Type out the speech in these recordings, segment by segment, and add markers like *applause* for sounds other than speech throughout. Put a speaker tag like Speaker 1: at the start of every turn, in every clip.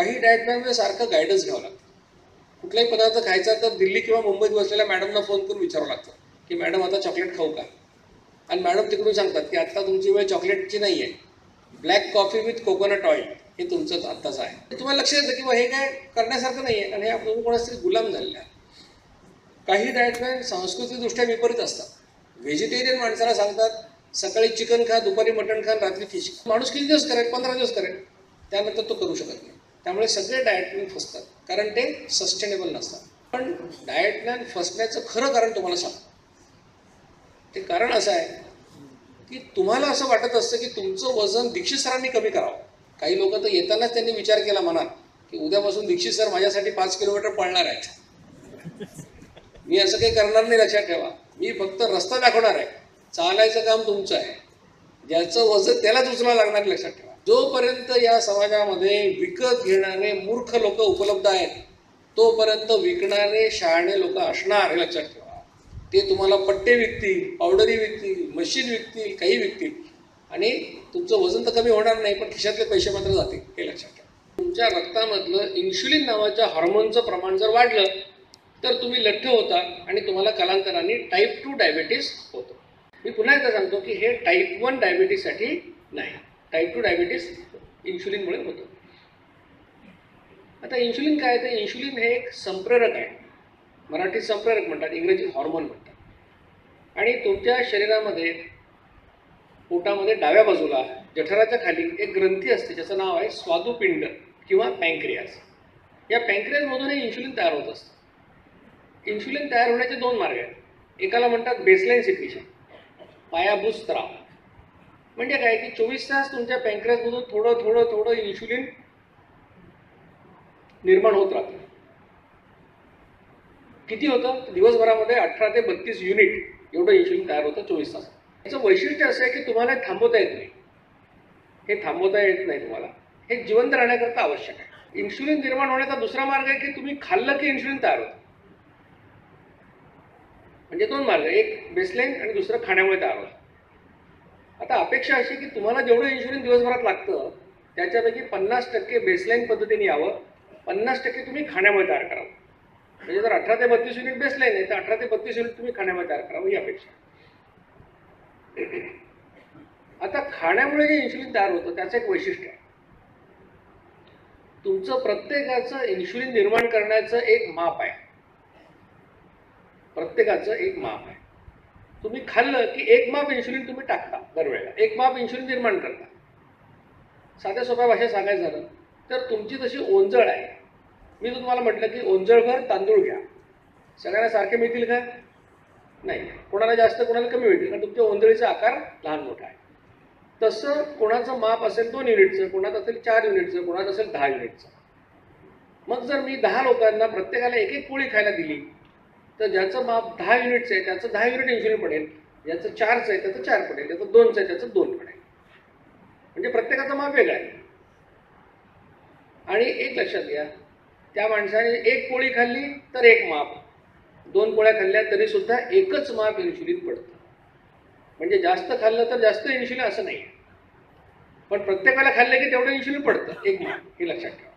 Speaker 1: काही डाएट प्लॅनमध्ये म्हणजे सारखं गायडन्स घ्यावं लागतं. कुठलाही पदार्थ खायचा तर दिल्ली किंवा मुंबईत बसलेल्या मॅडमना फोन करून विचारावं लागतं की मॅडम आता चॉकलेट खाऊ का? आणि मॅडम तिकडून सांगतात की आत्ता तुमची वेळ चॉकलेटची नाही आहे black coffee with coconut oil हे तुमचंच आत्ताच आहे. तुम्हाला लक्ष येतं की बा हे काय करण्यासारखं नाही आहे आणि हे आपण कोणाच तरी गुलाम झालेलं आहे. काही डाएट प्लॅन सांस्कृतिकदृष्ट्या विपरीत असतात. व्हेजिटेरियन माणसाला सांगतात सकाळी चिकन खा दुपारी मटण खा रात्री फिश माणूस किती दिवस करेल? पंधरा दिवस करेल. त्यानंतर तो करू शकत नाही. त्यामुळे सगळे डायटमॅन फसतात. कारण ते सस्टेनेबल नसतात. पण डायटमॅन फसण्याचं खरं कारण तुम्हाला सांग ते कारण असं आहे की तुम्हाला असं वाटत असतं की तुमचं वजन दीक्षित सरांनी कमी करावं. काही लोक तर येतानाच त्यांनी विचार केला मनात की उद्यापासून दीक्षित सर माझ्यासाठी पाच किलोमीटर पळणार आहेत. मी असं काही करणार नाही लक्षात ठेवा. मी फक्त रस्ता दाखवणार आहे. चालायचं काम तुमचं आहे. ज्याचं वजन त्यालाच उचलावं लागणार लक्षात ठेवा. जोपर्यंत या समाजामध्ये विकत घेणारे मूर्ख लोक उपलब्ध आहेत तोपर्यंत विकणारे शहाणे लोक असणार हे लक्षात ठेवा. ते तुम्हाला पट्टे विकतील पावडरी विकतील मशीन विकतील काही विकतील. आणि तुमचं वजन तर कमी होणार नाही पण खिशातले पैसे मात्र जातील हे लक्षात ठेवा. तुमच्या रक्तामधलं इन्शुलिन नावाच्या हॉर्मोनचं प्रमाण जर वाढलं तर तुम्ही लठ्ठ होता आणि तुम्हाला कालांतराने टाईप टू डायबेटीस होतो. मी पुन्हा एकदा सांगतो की हे टाईप वन डायबेटीससाठी नाही. टाईप टू डायबिटीस इन्शुलिनमुळे होतं. आता इन्शुलिन काय तर इन्शुलिन हे एक संप्रेरक आहे. मराठीत संप्रेरक म्हणतात इंग्रजीत हॉर्मोन म्हणतात. आणि तुमच्या शरीरामध्ये पोटामध्ये डाव्या बाजूला जठराच्या खाली एक ग्रंथी असते ज्याचं नाव आहे स्वादुपिंड किंवा पँक्रियास या पँक्रियासमधून इन्शुलिन तयार होत असतं. इन्शुलिन तयार होण्याचे दोन मार्ग आहेत. एकाला म्हणतात बेसलाईन सिक्रिशन पायाभूत स्त्राव. म्हणजे काय की चोवीस तास तुमच्या पॅन्क्रॅसमधून थोडं थोडं थोडं इन्शुलिन निर्माण होत राहतं. किती होतं? दिवसभरामध्ये अठरा ते बत्तीस युनिट एवढं इन्शुलिन तयार होतं चोवीस तास. याचं वैशिष्ट्य असं आहे की तुम्हाला थांबवता येत नाही. हे थांबवता येत नाही तुम्हाला. हे जिवंत राहण्याकरता आवश्यक आहे. इन्शुलिन निर्माण होण्याचा दुसरा मार्ग आहे की तुम्ही खाल्लं की इन्शुलिन तयार होतं. म्हणजे दोन मार्ग एक बेसलाईन आणि दुसरं खाण्यामुळे तयार होतं. आता अपेक्षा अशी की तुम्हाला जेवढं इन्शुरन्स दिवसभरात लागतं त्याच्यापैकी पन्नास टक्के बेसलाईन पद्धतीने यावं. पन्नास टक्के तुम्ही खाण्यामध्ये तयार करावं. म्हणजे जर अठरा ते बत्तीस युनिट बेसलाईन आहे तर अठरा ते बत्तीस युनिट तुम्ही खाण्यामध्ये तयार करावं ही अपेक्षा आता खाण्यामुळे जे इन्शुलिन तयार होतं त्याचं एक वैशिष्ट्य आहे. तुमचं प्रत्येकाचं इन्शुलिन निर्माण करण्याचं एक माप आहे. प्रत्येकाचं एक माप आहे. तुम्ही खाल्लं की एक माप इन्शुलिन तुम्ही टाकता दरवेळेला. एक माप इन्शुलिन निर्माण करता. साध्या सोप्या भाषेत सांगायचं झालं तर तुमची तशी ओंजळ आहे मी तुम्हाला म्हटलं की ओंजळभर तांदूळ घ्या. सगळ्यांना सारखे मिळतील का? नाही. कोणाला जास्त कोणाला कमी मिळतील. कारण तुमच्या ओंजळीचा आकार लहान मोठा आहे. तसं कोणाचं माप असेल दोन युनिटचं कोणाचं असेल चार युनिटचं कोणाचं असेल दहा युनिटचं. मग जर मी दहा लोकांना प्रत्येकाला एक एक पोळी खायला दिली तर ज्याचं माप दहा युनिटचं आहे त्याचं दहा युनिट इन्सुलिन पडेल. ज्याचं चारचं आहे त्याचं चार पडेल. ज्याचं दोनचं आहे त्याचं दोन पडेल. म्हणजे प्रत्येकाचं माप वेगळं आहे. आणि एक लक्षात घ्या त्या माणसाने एक पोळी खाल्ली तर एक माप. दोन पोळ्या खाल्ल्या तरी सुद्धा एकच माप इन्शुलिन पडतं. म्हणजे जास्त खाल्लं तर जास्त इन्शुलिन असं नाही. पण प्रत्येकाला खाल्लं की तेवढं इन्शुलिन पडतं. एक माप. हे लक्षात ठेवा.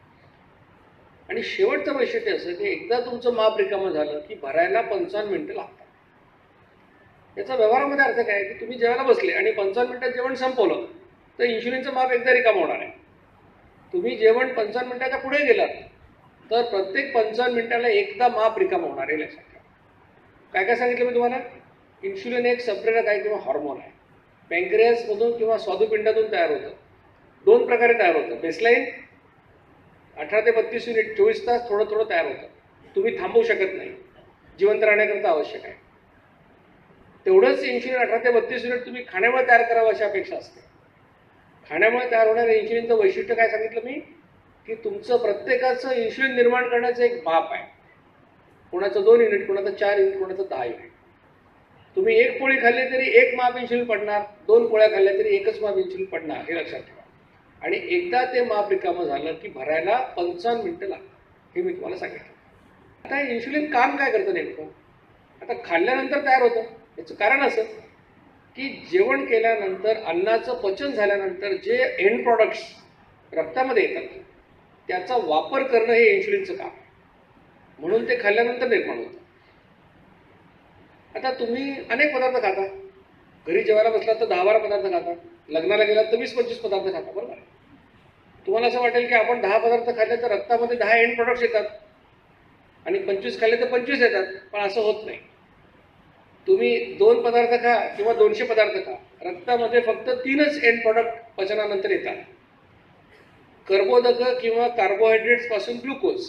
Speaker 1: आणि शेवटचं वैशिष्ट्य असं की एकदा तुमचं माप रिकामं झालं की भरायला पंचावन्न मिनटं लागतात. याचा व्यवहारामध्ये अर्थ काय की तुम्ही जेवायला बसले आणि पंचावन्न मिनटात जेवण संपवलं तर इन्शुलिनचं माप एकदा रिकाम होणार आहे. तुम्ही जेवण पंचावन्न मिनटाच्या पुढे गेलात तर प्रत्येक पंचावन्न मिनटाला एकदा माप रिकाम होणार आहे लक्षात ठेवा काय काय सांगितलं मी तुम्हाला? इन्शुलिन एक संप्रेरक आहे किंवा हॉर्मोन आहे. पँक्रियासमधून किंवा स्वादुपिंडातून तयार होतं. दोन प्रकारे तयार होतं. बेसलाईन अठरा ते बत्तीस युनिट चोवीस तास थोडं थोडं तयार होतं. तुम्ही थांबवू शकत नाही. जिवंत राहण्याकरता आवश्यक आहे. तेवढंच इन्शुलिन अठरा ते बत्तीस युनिट तुम्ही खाण्यामुळे तयार करावं अशी अपेक्षा असते. खाण्यामुळे तयार होणाऱ्या इन्शुलिनचं वैशिष्ट्य काय सांगितलं मी? की तुमचं प्रत्येकाचं इन्शुलिन निर्माण करण्याचं एक माप आहे. कोणाचं दोन युनिट कोणाचं चार युनिट कोणाचं दहा युनिट तुम्ही एक पोळी खाल्ली तरी एक माप इन्शुलिन पडणार दोन पोळ्या खाल्ल्या तरी एकच माप इन्शुलिन पडणार हे लक्षात ठेवा. आणि एकदा ते माप रिकामं झालं की भरायला पंचावन्न मिनटं लागतात. हे मी तुम्हाला सांगितलं. आता इन्शुलिन काम काय करतं नेमकं? आता खाल्ल्यानंतर तयार होतं. याचं कारण असं की जेवण केल्यानंतर अन्नाचं पचन झाल्यानंतर जे एंड प्रॉडक्ट्स रक्तामध्ये येतात त्याचा वापर करणं हे इन्शुलिनचं काम म्हणून ते खाल्ल्यानंतर निर्माण होतं. आता तुम्ही अनेक पदार्थ खाता. घरी जेवायला बसलात तर दहा बारा पदार्थ खाता. लग्नाला गेलात तर वीस पंचवीस पदार्थ खाता बरोबर? तुम्हाला असं वाटेल की आपण दहा पदार्थ खाल्ले तर रक्तामध्ये दहा एंड प्रोडक्ट्स येतात. आणि पंचवीस खाल्ले तर पंचवीस येतात. पण असं होत नाही. तुम्ही दोन पदार्थ खा किंवा दोनशे पदार्थ खा. रक्तामध्ये फक्त तीनच एंड प्रॉडक्ट पचनानंतर येतात. कर्बोदक किंवा कार्बोहायड्रेट्सपासून ग्लुकोज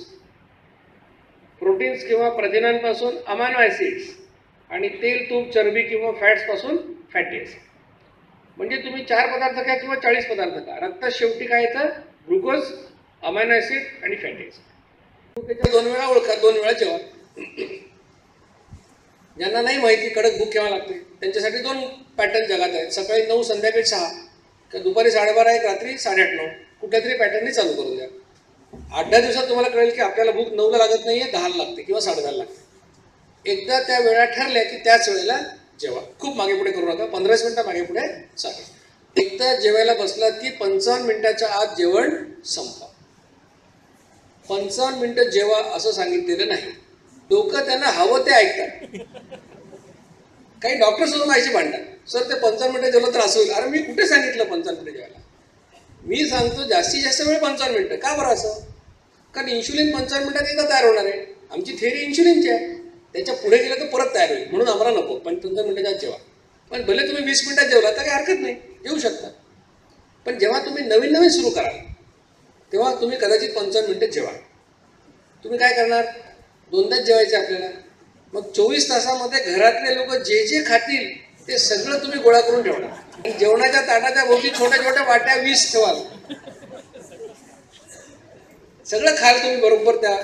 Speaker 1: प्रोटीन्स किंवा प्रथिनांपासून अमानो ॲसिड्स आणि तेल तूप चरबी किंवा फॅट्सपासून फॅटी ॲसिड म्हणजे तुम्ही चार पदार्थ खा किंवा चाळीस पदार्थ खा. रक्तात शेवटी काय येतं? ग्लुकोज अमायनो ॲसिड आणि फॅटी ॲसिड. दोन वेळा ओळखा दोन वेळा जेवा ज्यांना नाही माहिती कडक भूक केव्हा लागते त्यांच्यासाठी दोन पॅटर्न जगात आहेत. सकाळी नऊ संध्याकाळी सहा. किंवा दुपारी साडेबारा एक रात्री साडेआठ नऊ. कुठल्या तरी पॅटर्नने चालू करून द्या. आठ दहा दिवसात तुम्हाला कळेल की आपल्याला भूक नऊला लागत नाही आहे दहाला लागते किंवा साडेदहाला लागते. एकदा त्या वेळा ठरल्या की त्याच वेळेला जेवा. खूप मागे पुढे करू नका. पंधराच मिनटं मागे पुढे चालेल. एकदा जेवायला बसलात की पंचावन्न मिनिटाच्या आत जेवण संपवा पंचावन्न मिनिटं जेवा असं सांगितलेलं नाही. लोक त्यांना हवं ते ऐकतात. काही डॉक्टर सुद्धा माझी भांडतात सर ते पंचावन्न मिनिटं जेवलं तर असं होईल. अरे मी कुठे सांगितलं पंचावन्न मिनिटं जेवायला? मी सांगतो जास्तीत जास्त वेळ पंचावन्न मिनिटं. का बरं असं? कारण इन्शुलिन पंचावन्न मिनिटात एकदा तयार होणार आहे. आमची थेरी इन्शुलिनची आहे. त्याच्या पुढे गेलं तर परत तयार होईल. म्हणून आम्हाला नको. पण मिनिटाच्या आत जेवा पण भले तुम्ही वीस मिनिटात जेवला तर काही हरकत नाही. जेवू शकता. पण जेव्हा तुम्ही नवीन नवीन सुरू कराल तेव्हा तुम्ही कदाचित पंचावन्न मिनटं जेवा तुम्ही काय करणार? दोनदाच जेवायचे आपल्याला. मग चोवीस तासामध्ये घरातले लोक जे जे खातील ते सगळं तुम्ही गोळा करून ठेवणार. आणि जेवणाच्या ताटाच्या भोवती छोट्या छोट्या वाट्या वीस ठेवाल. सगळं खाल तुम्ही बरोबर त्या.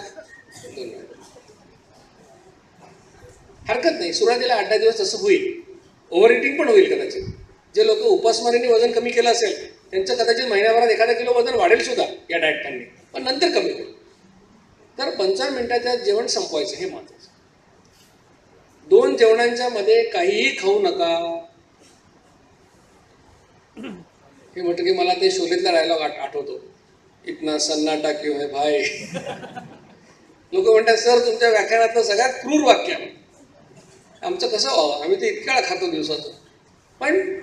Speaker 1: हरकत नाही. सुरुवातीला आठ दहा दिवस तसं होईल. ओव्हर इटिंग पण होईल कदाचित. जे लोक उपासमारीने वजन कमी केलं असेल त्यांचं कदाचित महिन्याभरात एखादा किलो वजन वाढेल सुद्धा या डाएट प्लॅनने पण नंतर कमी होईल. तर पंचावन्न मिनिटाच्या जेवण संपवायचं हे महत्वाचं दोन जेवणांच्या मध्ये काहीही खाऊ नका. हे म्हटलं की मला ते शोलेतला डायलॉग आठ आठवतो. इतना सन्नाटा क्यों है भाई? *laughs* लोक म्हणतात सर तुमच्या व्याख्यानातलं सगळ्यात क्रूर वाक्य आहे." आमचं कसं व्हावं आम्ही ते इतक्या वेळा खातो दिवसाचं. पण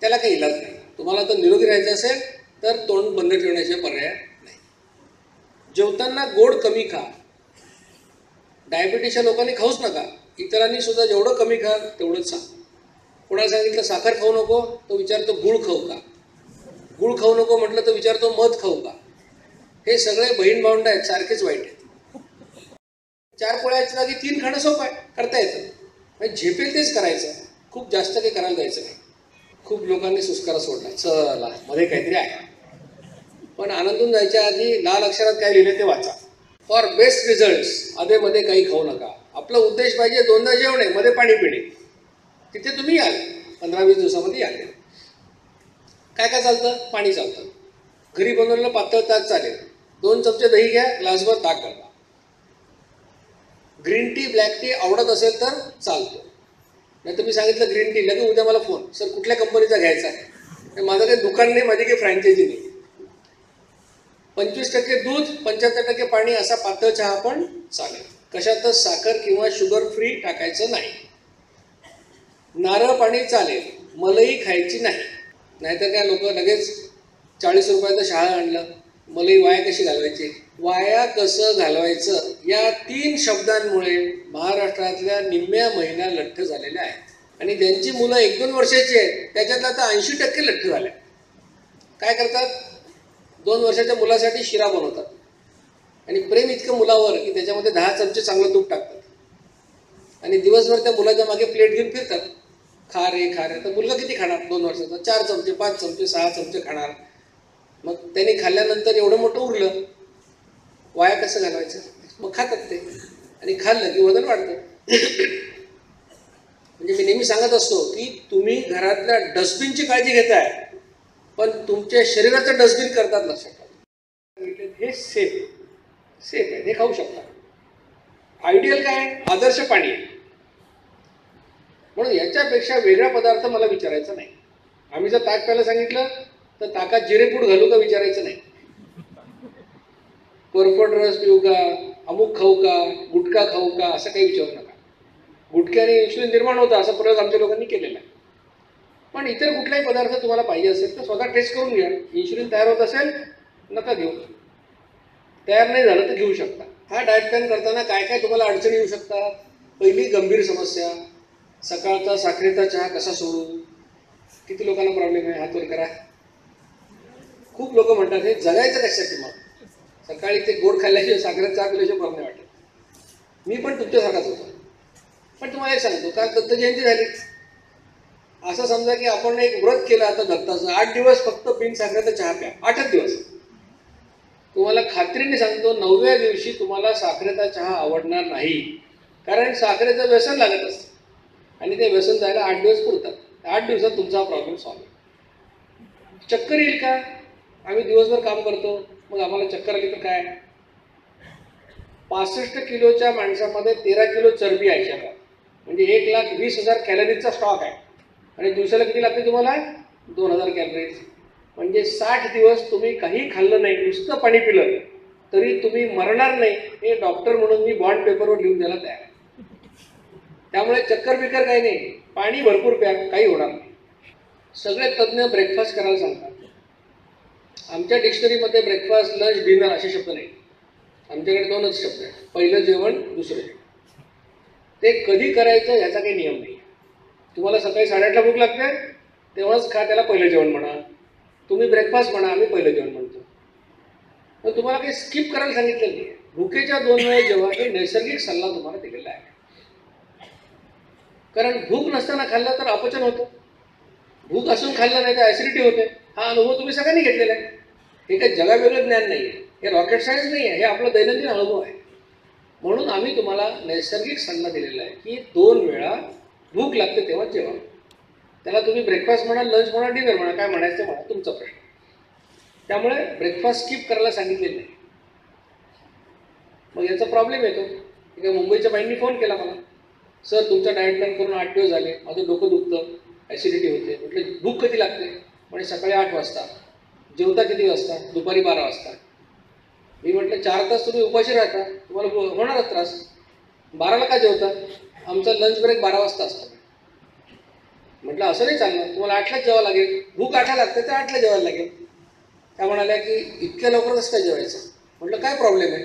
Speaker 1: त्याला काही इलाज नाही. तुम्हाला तर निरोगी राहायचं असेल तर तोंड बंद ठेवण्याचे पर्याय नाही. जेवताना गोड कमी खा. डायबिटीसच्या लोकांनी खाऊच नका. इतरांनी सुद्धा जेवढं कमी खा तेवढंच सांग कोणाला सांगितलं साखर खाऊ नको? तो विचारतो गुळ खाऊ का? गुळ खाऊ नको म्हटलं तर विचारतो मध खाऊ का? हे सगळे बहीण भावंड आहेत सारखेच वाईट आहेत. चार पोळ्याच्या जागी तीन खाणं सोपं आहे. करता येतं. म्हणजे झेपेल तेच करायचं. खूप जास्त काही करायला जायचं नाही. खूप लोकांनी सुस्कारा सोडला चला मध्ये काहीतरी आहे. पण आनंदून जायच्या आधी लाल अक्षरात काय लिहिले ते वाचा. फॉर बेस्ट रिझल्ट आधेमध्ये काही खाऊ नका. आपला उद्देश पाहिजे दोनदा जेवणे मध्ये पाणी पिणे. तिथे तुम्ही याल पंधरा वीस दिवसामध्ये याल काय काय चालतं? पाणी चालतं. घरी बनवलेलं पातळ ताक चालेल. दोन चमचे दही घ्या ग्लासभर ताक घाला. ग्रीन टी ब्लॅक टी आवडत असेल तर चालतो. नाही तर मी सांगितलं ग्रीन टी लगेच उद्या मला फोन सर कुठल्या कंपनीचा घ्यायचा आहे? माझं काही दुकान नाही माझी काही फ्रँचायझी नाही. पंचवीस टक्के दूध पंच्याहत्तर टक्के पाणी असा पातळ चहा पण चालेल. कशातच साखर किंवा शुगर फ्री टाकायचं नाही. नारळ पाणी चालेल मलई खायची नाही. नाहीतर काय लोक लगेच चाळीस रुपयाचं शहा आणलं मलई वाया कशी घालवायची? वाया कसं घालवायचं? या तीन शब्दांमुळे महाराष्ट्रातल्या निम्म्या महिला लठ्ठ झालेल्या आहेत. आणि ज्यांची मुलं एक दोन वर्षाची आहेत त्याच्यात आता ऐंशी टक्के लठ्ठ झाल्या काय करतात? दोन वर्षाच्या मुलासाठी शिरा बनवतात. आणि प्रेम इतकं मुलावर की त्याच्यामध्ये दहा चमचे चांगलं तूप टाकतात. आणि दिवसभर त्या मुलाच्या मागे प्लेट घेऊन फिरतात. खा रे खा रे. तर मुलगा किती खाणार? दोन वर्षाचा. चार चमचे पाच चमचे सहा चमचे खाणार. मग त्यांनी खाल्ल्यानंतर एवढं मोठं उरलं. वाया कसं घालवायचं? मग खातात ते. आणि खाल्लं की वजन वाढतं. म्हणजे मी नेहमी सांगत असतो की तुम्ही घरातल्या डस्टबिनची काळजी घेताय पण तुमच्या शरीराचं डस्टबिन करतात लक्षात ठेवा. हे सेफ सेफ आहे. हे खाऊ शकता. आयडियल काय आहे? आदर्श पाणी आहे. म्हणून याच्यापेक्षा वेगळा पदार्थ मला विचारायचा नाही. आम्ही जर ताक प्यायला सांगितलं तर ताकात जिरेपूड घालू का विचारायचं नाही? कोरफड रस पिऊ का अमुक खाऊ का गुटखा खाऊ का असं काही विचारू नका. गुटख्याने इन्शुलिन निर्माण होतं असा प्रयोग आमच्या लोकांनी केलेला आहे. पण इतर कुठलाही पदार्थ तुम्हाला पाहिजे असेल तर स्वतः टेस्ट करून घ्या. इन्शुलिन तयार होत असेल नका घेऊ. तयार नाही झालं तर घेऊ शकता. हा डाएट प्लॅन करताना काय काय तुम्हाला अडचणी येऊ शकतात? पहिली गंभीर समस्या सकाळचा साखरेचा चहा कसा सोडू? किती लोकांना प्रॉब्लेम आहे? हातवर करा. खूप लोक म्हणतात हे जगायचं कशासाठी मग? सकाळी ते गोड खाल्ल्याशिवाय साखरेत चा केल्याशिवाय बरं नाही वाटत. मी पण तुमच्यासारखाच होतो. पण तुम्हाला एक सांगतो काल दत्त जयंती झाली. असं समजा की आपण एक व्रत केलं आता दत्ताचं. आठ दिवस फक्त बिन साखरेचा चहा प्या. आठच दिवस. तुम्हाला खात्रीने सांगतो नवव्या दिवशी तुम्हाला साखरेचा चहा आवडणार नाही. कारण साखरेचं व्यसन लागत असतं. आणि ते व्यसन जायला आठ दिवस पुरतात. आठ दिवसात तुमचा प्रॉब्लेम सॉल्व्ह चक्कर येईल का? आम्ही दिवसभर काम करतो. मग आम्हाला चक्कर आली तर काय? पासष्ट किलोच्या माणसामध्ये तेरा किलो चरबी आहे शरीरात म्हणजे एक लाख वीस हजार कॅलरीजचा स्टॉक आहे. आणि दिवसाला किती लागते तुम्हाला? दोन हजार कॅलरीज. म्हणजे साठ दिवस तुम्ही काही खाल्लं नाही नुसतं पाणी पिलं तरी तुम्ही मरणार नाही हे डॉक्टर म्हणून मी बॉन्ड पेपरवर लिहून द्यायला तयार आहे. त्यामुळे चक्कर बिक्कर काही नाही. पाणी भरपूर प्या काही होणार नाही. सगळे तज्ज्ञ ब्रेकफास्ट करायला सांगतात. आमच्या डिक्शनरीमध्ये ब्रेकफास्ट लंच डिनर असे शब्द नाही. आमच्याकडे दोनच शब्द आहेत. पहिलं जेवण दुसरं जेवण. ते कधी करायचं याचा काही नियम नाही. तुम्हाला सकाळी साडेआठला भूक लागते तेव्हाच खा त्याला पहिलं जेवण म्हणा. तुम्ही ब्रेकफास्ट म्हणा आम्ही पहिलं जेवण म्हणतो. पण तुम्हाला काही स्किप करायला सांगितलं नाही. भुकेच्या दोन वेळेस जेव्हा हे नैसर्गिक सल्ला तुम्हाला दिलेला आहे. कारण भूक नसताना खाल्लं तर अपचन होतं. भूक असून खाल्लं नाही तर ॲसिडिटी होते. हा अनुभव तुम्ही सगळ्यांनी घेतलेला आहे. हे काही जगावेगळं ज्ञान नाही आहे हे रॉकेट सायन्स नाही आहे हे आपला दैनंदिन अनुभव आहे. म्हणून आम्ही तुम्हाला नैसर्गिक सल्ला दिलेला आहे की दोन वेळा भूक लागते तेव्हा जेवा. त्याला तुम्ही ब्रेकफास्ट म्हणा लंच म्हणा डिनर म्हणा काय म्हणायचं ते म्हणा तुमचा प्रश्न. त्यामुळे ब्रेकफास्ट स्किप करायला सांगितलेलं नाही. मग याचा प्रॉब्लेम येतो. एका मुंबईच्या बाईंनी फोन केला मला. सर तुमचा डाएट प्लॅन करून आठ दिवस झाले. माझं डोकं दुखतं. ॲसिडिटी होते. म्हटलं भूक कधी लागते? म्हणजे सकाळी आठ वाजता. जेवता किती वाजता? दुपारी बारा वाजता. मी म्हटलं चार तास तुम्ही उपाशी राहता. तुम्हाला हो-, होणारच त्रास. बाराला का जेवता? आमचा लंच ब्रेक बारा वाजता असतो. म्हटलं असं नाही चालणार. तुम्हाला आठलाच जेवावं लागेल. भूक आठला लागते तर आठला जेवायला लागेल. त्या म्हणाल्या की इतक्या लवकर कसं काय जेवायचं? म्हटलं काय प्रॉब्लेम आहे?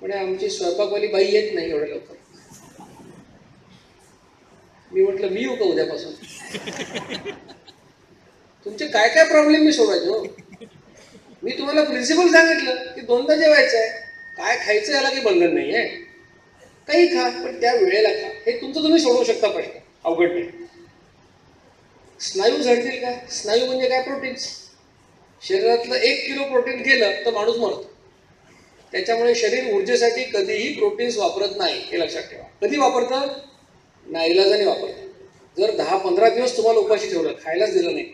Speaker 1: म्हणे आमची स्वयंपाकवाली बाई येत नाही एवढ्या लवकर. मी म्हटलं मी येऊ का उद्यापासून. तुमचे काय काय प्रॉब्लेम मी सोडायचे हो मी तुम्हाला प्रिन्सिपल सांगितलं की दोनदा जेवायचं आहे काय खायचं याला काही बंधन नाही आहे काही खा पण त्या वेळेला खा. हे तुमचं तुम्ही सोडवू शकता प्रश्न. अवघड नाही. स्नायू झडतील का? स्नायू म्हणजे काय प्रोटीन्स शरीरातलं एक किलो प्रोटीन गेलं तर माणूस मरतो. त्याच्यामुळे शरीर ऊर्जेसाठी कधीही प्रोटीन्स वापरत नाही हे लक्षात ठेवा. कधी वापरतं? नाईलाजाने वापरतात जर दहा पंधरा दिवस तुम्हाला उपाशी ठेवलं खायलाच दिलं नाही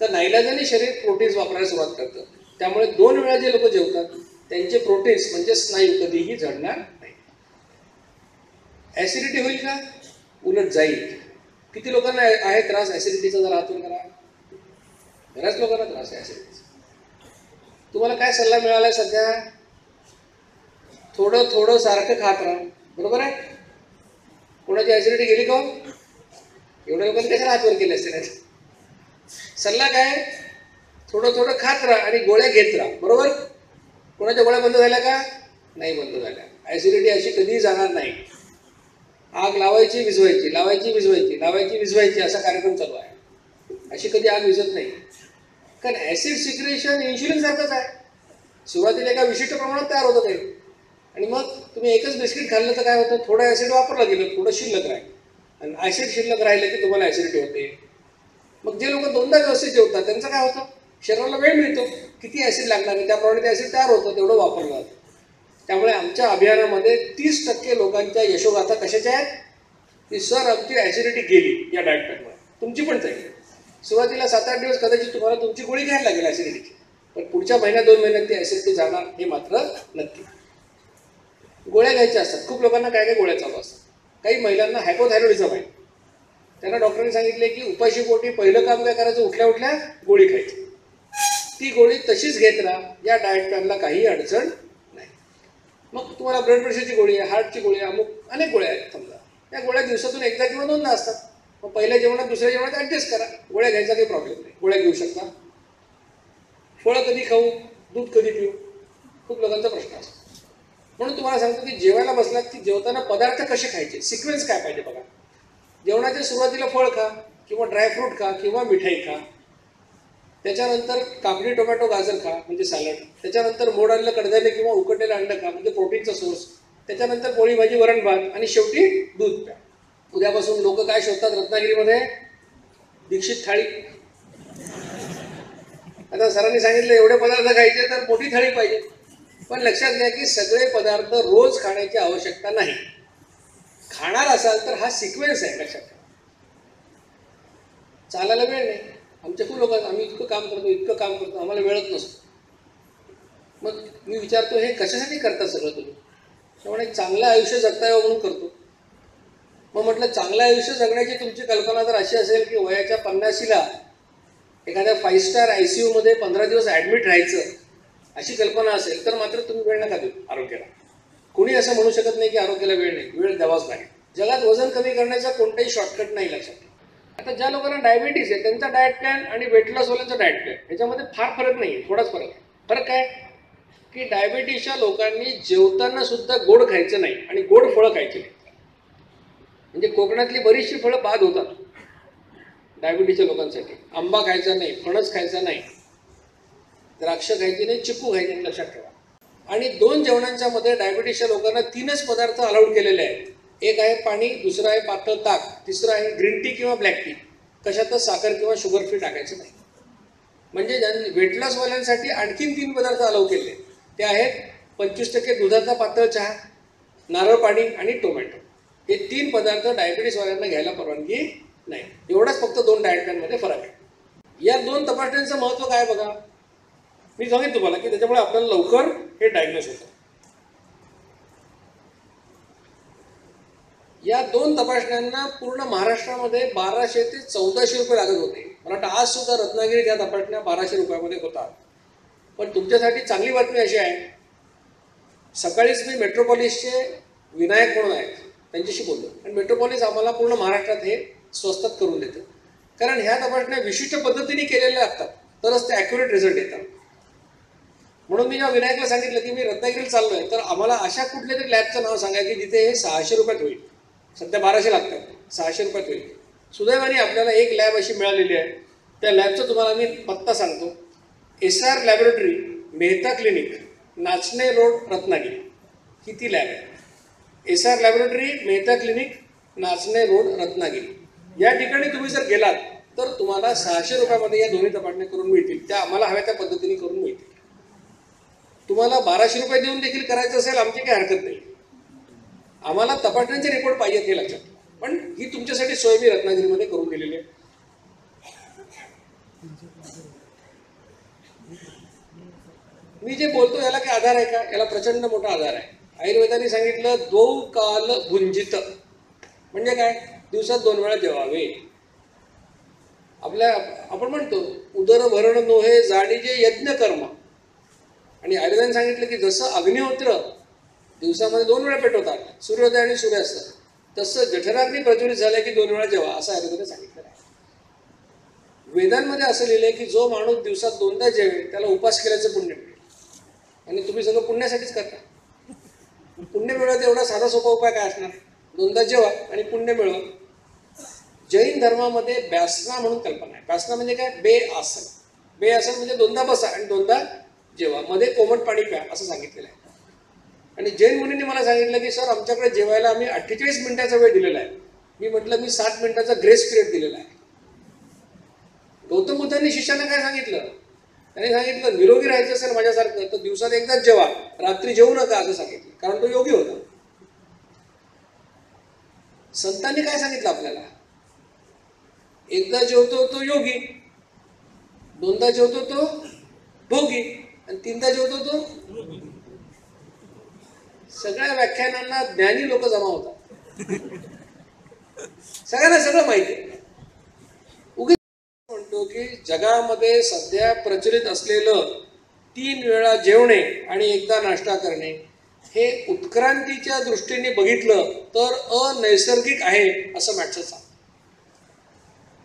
Speaker 1: तर नाईलाजाने शरीर प्रोटीन्स वापरायला सुरुवात करतं. त्यामुळे दोन वेळा जे लोक जेवतात त्यांचे प्रोटीन्स म्हणजे स्नायू कधीही झडणार नाही. ॲसिडिटी होईल का? उलट जाईल. किती लोकांना आहे आहे त्रास ॲसिडिटीचा जरा हातून करा बऱ्याच लोकांना त्रास आहे ॲसिडिटीचा तुम्हाला काय सल्ला मिळाला आहे सध्या? थोडं थोडं सारखं खात राहा. बरोबर आहे? कोणाची ॲसिडिटी गेली का एवढ्या लोकांनी कशाला हातवर केले असते नाही सल्ला काय? थोडं थोडं खात राहा आणि गोळ्या घेत राहा. बरोबर? कोणाच्या गोळ्या बंद झाल्या का? नाही बंद झाल्या. ॲसिडिटी अशी कधीही जाणार नाही. आग लावायची विझवायची. लावायची विझवायची. लावायची विझवायची असा कार्यक्रम चालू आहे. अशी कधी आग विझत नाही. कारण ॲसिड सिक्रेशन इन्शुलिन सारखंच आहे. सुरुवातीला एका विशिष्ट प्रमाणात तयार होतं ते. आणि मग तुम्ही एकच बिस्किट खाल्लं तर काय होतं? थोडं ॲसिड वापरलं गेलं थोडं शिल्लक राहील. आणि ॲसिड शिल्लक राहिलं की तुम्हाला ॲसिडिटी होते. मग जे लोक दोनदा व्यवस्थित जेवतात त्यांचं काय होतं? शरीराला वेळ मिळतो. किती ॲसिड लागणार आणि त्याप्रमाणे ते ॲसिड तयार होतं तेवढं वापरलं जातं. त्यामुळे आमच्या अभियानामध्ये तीस टक्के लोकांच्या यशोगाथा कशाच्या आहेत? की सर आमची ॲसिडिटी गेली या डाएट तुमची पण जाईल सुरुवातीला सात आठ दिवस कदाचित तुम्हाला तुमची गोळी घ्यायला लागेल ॲसिडिटीची पण पुढच्या महिन्यात दोन महिन्यात ती ॲसिडिटी जाणार हे मात्र नक्की. गोळ्या घ्यायच्या असतात. खूप लोकांना काय काय गोळ्या चालू असतात. काही महिलांना हायपोथायरॉइडिझम आहे. त्यांना डॉक्टरांनी सांगितले की उपाशी पोटी पहिलं काम काय करायचं? उठल्या उठल्या गोळी खायची. ती गोळी तशीच घेत राहा. या डाएट प्लॅनला काही अडचण नाही. मग तुम्हाला ब्लड प्रेशरची गोळी आहे हार्टची गोळी आहे अमुक अनेक गोळ्या आहेत समजा. त्या गोळ्या दिवसातून एकदा किंवा दोनदा असतात. मग पहिल्या जेवणात दुसऱ्या जेवणात ॲडजस्ट करा. गोळ्या घ्यायचा काही प्रॉब्लेम नाही. गोळ्या घेऊ शकता. फळं कधी खाऊ? दूध कधी पिऊ? खूप लोकांचा प्रश्न असतो. म्हणून तुम्हाला सांगतो की जेवायला बसलात की जेवताना पदार्थ कसे खायचे? सिक्वेन्स काय पाहिजे बघा. जेवणाच्या सुरुवातीला फळ खा किंवा ड्रायफ्रूट खा किंवा मिठाई खा. त्याच्यानंतर काकडी टोमॅटो गाजर खा म्हणजे सॅलड त्याच्यानंतर मोड आणलं कडधान्य किंवा उकडलेलं अंड खा म्हणजे प्रोटीनचा सोर्स त्याच्यानंतर पोळी भाजी वरण भात आणि शेवटी दूध प्या. उद्यापासून लोक काय शोधतात रत्नागिरीमध्ये? दीक्षित थाळी. आता सरांनी सांगितलं एवढे पदार्थ खायचे तर मोठी थाळी पाहिजे. पण लक्षात घ्या की सगळे पदार्थ रोज खाण्याची आवश्यकता नाही. खाणार असाल तर हा सिक्वेन्स आहे लक्षात ठेवा. चालायला वेळ नाही. आमच्या खूप लोक आम्ही इतकं काम करतो इतकं काम करतो आम्हाला वेळच नसतो. मग मी विचारतो हे कशासाठी करता सगळं तुम्ही? त्यामुळे चांगलं आयुष्य जगता यावं म्हणून करतो. मग म्हटलं चांगलं आयुष्य जगण्याची तुमची कल्पना जर अशी असेल की वयाच्या पन्नाशीला एखाद्या फाईव्ह स्टार आय सी यूमध्ये पंधरा दिवस ॲडमिट राहायचं. अशी कल्पना असेल तर मात्र तुम्ही वेळ नका देऊ आरोग्याला. कुणी असं म्हणू शकत नाही की आरोग्याला वेळ नाही वेळ द्यावाच लागेल. जगात वजन कमी करण्याचा कोणताही शॉर्टकट नाही लक्षात आता ज्या लोकांना डायबिटीस आहे त्यांचा डाएट प्लॅन आणि वेट लॉसवाल्यांचा डाएट प्लॅन ह्याच्यामध्ये फार फरक नाही आहे थोडाच फरक आहे. फरक काय? की डायबिटीसच्या लोकांनी जेवताना सुद्धा गोड खायचं नाही आणि गोड फळं खायची नाही. म्हणजे कोकणातली बरीचशी फळं बाद होतात. डायबिटीसच्या लोकांसाठी. आंबा खायचा नाही फणस खायचा नाही द्राक्ष घ्यायची नाही चिकू घ्यायची नाही लक्षात ठेवा. आणि दोन जेवणांच्या मध्ये डायबिटीसच्या लोकांना तीनच पदार्थ अलाउड केलेले आहेत. एक आहे पाणी दुसरं आहे पातळ ताक तिसरं आहे ग्रीन टी किंवा ब्लॅक टी कशातच साखर किंवा शुगर फ्री टाकायचं नाही. म्हणजे ज्यांनी वेट लॉसवाल्यांसाठी आणखीन तीन पदार्थ अलाव केले. ते आहेत पंचवीस टक्के दुधाचा पातळ चहा नारळ पाणी आणि टोमॅटो हे तीन पदार्थ डायबिटीसवाल्यांना घ्यायला परवानगी नाही. एवढाच फक्त दोन डायट प्लॅनमध्ये फरक आहे. या दोन तपासण्यांचं महत्त्व काय बघा? मी सांगेन तुम्हाला की त्याच्यामुळे आपल्याला लवकर हे डायग्नोस होतं. या दोन तपासण्यांना पूर्ण महाराष्ट्रामध्ये बाराशे ते चौदाशे रुपये लागत होते. मला वाटतं आज सुद्धा रत्नागिरीत या तपासण्या बाराशे रुपयामध्ये होतात. पण तुमच्यासाठी चांगली बातमी अशी आहे सकाळीच मी मेट्रोपॉलिसचे विनायक म्हणून आहेत त्यांच्याशी बोललो. आणि मेट्रोपॉलिस आम्हाला पूर्ण महाराष्ट्रात हे स्वस्तात करून देतं. कारण ह्या तपासण्या विशिष्ट पद्धतीने केलेल्या असतात तरच ते ॲक्युरेट रिझल्ट येतात म्हणून मी जेव्हा विनायकला सांगितलं की मी रत्नागिरीला चाललोय तर आम्हाला अशा कुठल्या तरी लॅबचं नाव सांगा की जिथे हे सहाशे रुपयात होईल. सध्या बाराशे लागतात. सहाशे रुपयात होईल. सुदैवाने आपल्याला एक लॅब अशी मिळालेली आहे. त्या लॅबचा तुम्हाला मी पत्ता सांगतो. S R laboratory Mehta clinic Nachane road Ratnagiri. ही ती लॅब आहे. S R laboratory Mehta clinic Nachane road Ratnagiri. या ठिकाणी तुम्ही जर गेलात तर तुम्हाला सहाशे रुपयामध्ये या दोन्ही तपासण्या करून मिळतील. त्या आम्हाला हव्या त्या पद्धतीने करून मिळतील. तुम्हाला बाराशे रुपये देऊन देखील करायचं असेल आमची काही हरकत नाही. आम्हाला तपासण्यांचे रिपोर्ट पाहिजेत हे लक्षात. पण ही तुमच्यासाठी सोय मी रत्नागिरीमध्ये करून दिलेली आहे. मी जे बोलतो याला काय आधार आहे का? याला प्रचंड मोठा आधार आहे. आयुर्वेदाने सांगितलं दो काल भुंजित. म्हणजे काय? दिवसात दोन वेळा जेवावे. आपल्या आपण म्हणतो उदर भरण नोहे जाणीजे यज्ञ कर्म आणि आयुर्वेदाने सांगितलं की जसं अग्निहोत्र दिवसामध्ये दोन वेळा पेटवतात सूर्योदय आणि सूर्यास्त तसं जठराग्नी प्रज्वलित झालं की दोन वेळा जेवा असं आयुर्वेदाने सांगितलं आहे. वेदांमध्ये असं लिहिलं आहे की जो माणूस दिवसात दोनदा जेवेल त्याला उपास केल्याचं पुण्य मिळेल. आणि तुम्ही सगळं पुण्यासाठीच करता. पुण्य मिळवत एवढा साधा सोपा उपाय काय असणार? दोनदा जेवा आणि पुण्य मिळवा. जैन धर्मामध्ये ब्यासना म्हणून कल्पना आहे. ब्यासना म्हणजे काय? बे आसन बे आसन म्हणजे दोनदा बसा आणि दोनदा जेवा मध्ये कोमट पाणी प्या असं सांगितलेलं आहे. आणि जैन मुनींनी मला सांगितलं की सर आमच्याकडे जेवायला आम्ही अठ्ठेचाळीस मिनिटाचा वेळ दिलेला आहे. मी म्हटलं मी सात मिनिटाचा ग्रेस पिरियड दिलेला आहे. गौतम बुद्धांनी शिष्यानं काय सांगितलं? त्यांनी सांगितलं निरोगी राहायचं असेल माझ्यासारखं तर दिवसात एकदाच जेवा. रात्री जेवू नका असं सांगितलं. कारण तो योगी होता. संतांनी काय सांगितलं आपल्याला? एकदा जेवतो तो योगी दोनदा जेवतो तो भोगी. आणि तीनदा जेवतो तो. सगळ्या व्याख्यानांना ज्ञानी लोक जमा होतात. सगळ्यांना सगळं माहिती आहे. उगीच म्हणतो की जगामध्ये सध्या प्रचलित असलेलं तीन वेळा जेवणे आणि एकदा नाश्ता करणे हे उत्क्रांतीच्या दृष्टीने बघितलं तर अनैसर्गिक आहे असं मॅटसन सांगतो.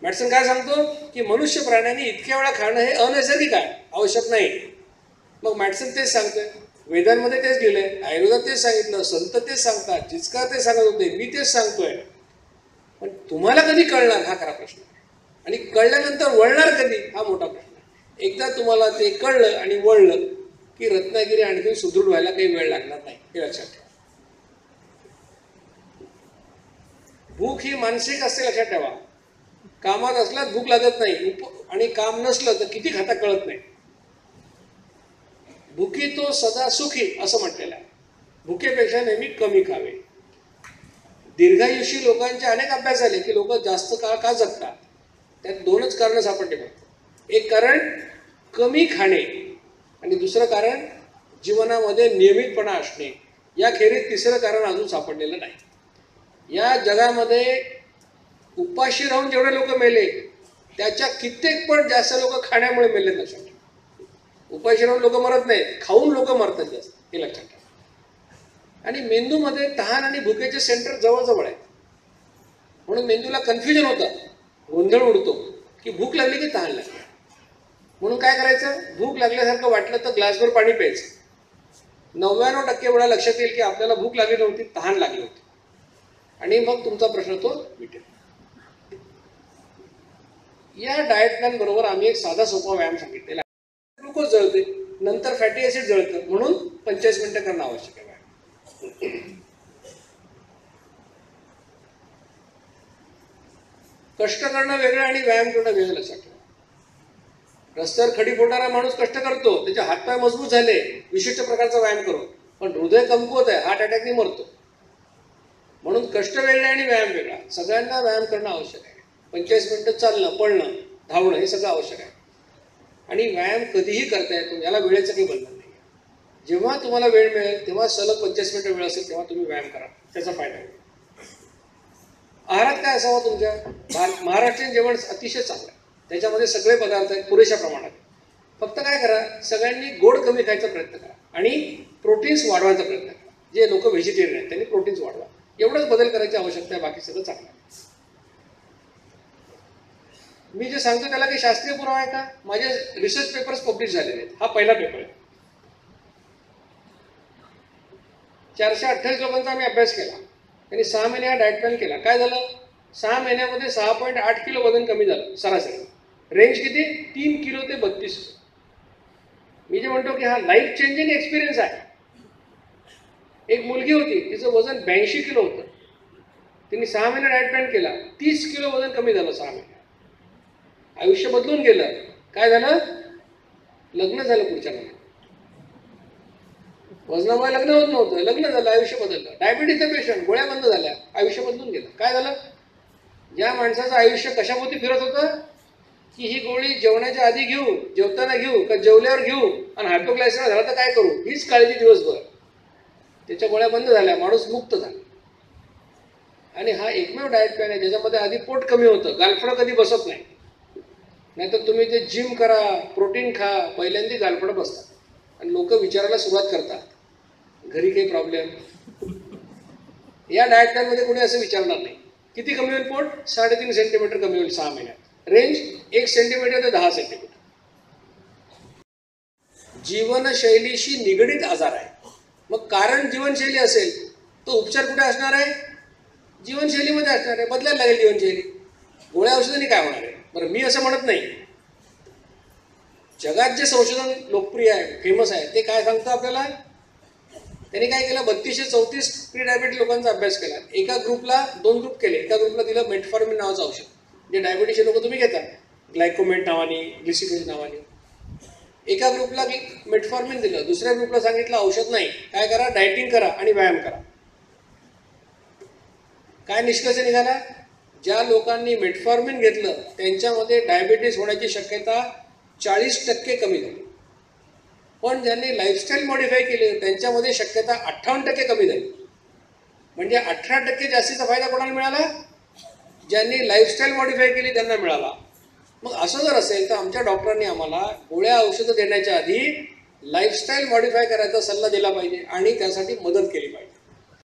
Speaker 1: मॅटसन काय सांगतो? की मनुष्य प्राण्यांनी इतक्या वेळा खाणं हे अनैसर्गिक आहे. आवश्यक नाही. मग मॅटसन तेच सांगतोय. वेदांमध्ये तेच लिहिलंय आयुर्वेदात तेच सांगितलं संत तेच सांगतात जिचका ते सांगत होते मी तेच सांगतोय. पण तुम्हाला कधी कळणार हा खरा प्रश्न? आहे. आणि कळल्यानंतर वळणार कधी? हा मोठा प्रश्न आहे. एकदा तुम्हाला ते कळलं आणि वळलं की रत्नागिरी आणखी सुदृढ व्हायला काही वेळ लागणार नाही हे लक्षात ठेवा. भूक ही मानसिक असते लक्षात ठेवा. कामात असल्यास भूक लागत नाही. उप आणि काम नसलं तर किती खाता कळत नाही. भुकी तो सदा सुखी असं म्हटलेलं आहे. भुकेपेक्षा नेहमी कमी खावे. दीर्घायुषी लोकांचे अनेक अभ्यास झाले की लोक जास्त काळ का जगतात? त्यात दोनच कारणं सापडले फक्त एक कारण कमी खाणे. आणि दुसरं कारण जीवनामध्ये नियमितपणा असणे. याखेरीज तिसरं कारण अजून सापडलेलं नाही. या जगामध्ये उपाशी राहून जेवढे लोक मेले त्याच्या कित्येक पण जास्त लोक खाण्यामुळे मेले नसतात. उपाय उपाशी लोक मरत नाहीत. खाऊन लोक मरतात जास्त हे लक्षात ठेवा. आणि मेंदूमध्ये तहान आणि भुकेचे सेंटर जवळजवळ आहे. म्हणून मेंदूला कन्फ्युजन होतं. गोंधळ उडतो. की भूक लागली की तहान लागली. म्हणून काय करायचं? भूक लागल्यासारखं वाटलं तर ग्लासभर पाणी प्यायचं. नव्याण्णव टक्के वेळा लक्षात येईल की आपल्याला भूक लागली नव्हती तहान लागली होती. आणि मग तुमचा प्रश्न तो मिटेल. या डाएट प्लॅन बरोबर आम्ही एक साधा सोपा व्यायाम सांगितलेला आहे. ग्लुकोज जळते नंतर फॅटी ऍसिड जळतं म्हणून पंचेचाळीस मिनिटं करणं आवश्यक आहे. व्यायाम कष्ट करणं वेगळं आणि व्यायाम करणं वेगळं लक्षात रस्त्यावर खडी फोडणारा माणूस कष्ट करतो त्याचे हातपाय मजबूत झाले विशिष्ट प्रकारचा व्यायाम करून पण हृदय कमकुवत आहे हार्ट अटॅकने मरतो. म्हणून कष्ट वेगळे आणि व्यायाम वेगळा सगळ्यांना व्यायाम करणं आवश्यक आहे. पंचेचाळीस मिनटं चालणं पळणं धावणं हे सगळं आवश्यक आहे. आणि व्यायाम कधीही करता येतो याला वेळेचं काही बंधन नाही. जेव्हा तुम्हाला वेळ मिळेल तेव्हा सलग पंचवीस मिनिटं वेळ असेल तेव्हा तुम्ही व्यायाम करा. त्याचा फायदा होईल आहारात काय असावा तुमच्या? महाराष्ट्रीयन जेवण अतिशय चांगलं आहे. त्याच्यामध्ये सगळे पदार्थ आहेत पुरेशा प्रमाणात. फक्त काय करा सगळ्यांनी गोड कमी खायचा प्रयत्न करा. आणि प्रोटीन्स वाढवायचा प्रयत्न करा. जे लोक व्हेजिटेरियन आहेत त्यांनी प्रोटीन्स वाढवा. एवढंच बदल करायची आवश्यकता आहे बाकी सगळं चांगलं आहे. मी जे सांगतो त्याला काही शास्त्रीय पुरावा आहे का? माझे रिसर्च पेपर्स पब्लिश झालेले आहेत. हा पहिला पेपर आहे. चारशे अठ्ठावीस लोकांचा आम्ही अभ्यास केला. त्यांनी सहा महिने हा डाएट प्लॅन केला. काय झालं? सहा महिन्यामध्ये सहा पॉईंट आठ किलो वजन कमी झालं सरासरी. रेंज किती? तीन किलो ते बत्तीस. मी जे म्हणतो की हा लाईफ चेंजिंग एक्सपिरियन्स आहे. एक मुलगी होती तिचं वजन ब्याऐंशी किलो होतं. तिने सहा महिने डाएट प्लॅन केला. तीस किलो वजन कमी झालं सहा महिने. आयुष्य बदलून गेलं. काय झालं? लग्न झालं पुढच्या महिन्यात. वजनामुळे लग्न होत नव्हतं. लग्न झालं आयुष्य बदललं. डायबिटीजचं पेशंट गोळ्या बंद झाल्या. आयुष्य बदलून गेलं. काय झालं? ज्या माणसाचं आयुष्य कशाभोवती फिरत होतं? की ही गोळी जेवणाच्या आधी घेऊ जेवताना घेऊ का जेवल्यावर घेऊ? आणि हायपोग्लायसिमिया झाला तर काय करू? हीच काळजी दिवसभर. त्याच्या गोळ्या बंद झाल्या. माणूस मुक्त झाला. आणि हा एकमेव डाएट प्लॅन आहे ज्याच्यामध्ये आधी पोट कमी होतं. गालफडं कधी बसत नाही. नाहीतर तुम्ही ते जिम करा प्रोटीन खा पहिल्यांदा गालफडं बसतात. आणि लोक विचारायला सुरुवात करतात. घरी काही प्रॉब्लेम? या डाएट प्लॅनमध्ये कोणी असं विचारणार नाही. किती कमी होईल पोट? साडेतीन सेंटीमीटर कमी होईल सहा महिन्यात. रेंज एक सेंटीमीटर ते दहा सेंटीमीटर जीवनशैलीशी निगडीत आजार आहे. मग कारण जीवनशैली असेल तो उपचार कुठे असणार आहे? जीवनशैलीमध्ये असणार आहे. बदलायला लागेल जीवनशैली. गोळ्या औषधांनी काय होणार आहे? बरं मी असं म्हणत नाही. जगात जे संशोधन लोकप्रिय आहे फेमस आहे ते काय सांगतं आपल्याला? त्यांनी काय केलं? बत्तीसशे चौतीस प्री डायबिटीज लोकांचा अभ्यास केला. एका ग्रुपला दोन ग्रुप केले. एका ग्रुपला दिलं मेटफॉर्मिन नावाचं औषध. जे डायबिटीसचे लोक तुम्ही घेता. ग्लायकोमेट नावाने ग्लिसिकोज नावाने. एका ग्रुपला मेटफॉर्मिन दिलं. दुसऱ्या ग्रुपला सांगितलं औषध नाही. काय करा? डायटिंग करा आणि व्यायाम करा. काय निष्कर्ष निघाला? ज्या लोकांनी मेटफॉर्मिन घेतलं त्यांच्यामध्ये डायबिटीस होण्याची शक्यता चाळीस टक्के कमी झाली. पण ज्यांनी लाईफस्टाईल मॉडीफाय केली त्यांच्यामध्ये शक्यता अठ्ठावन्न टक्के कमी झाली. म्हणजे अठरा टक्के जास्तीचा फायदा कोणाला मिळाला? ज्यांनी लाईफस्टाईल मॉडिफाय केली त्यांना मिळाला. मग असं जर असेल तर आमच्या डॉक्टरांनी आम्हाला गोळ्या औषधं देण्याच्या आधी लाईफस्टाईल मॉडीफाय करायचा सल्ला दिला पाहिजे आणि त्यासाठी मदत केली पाहिजे.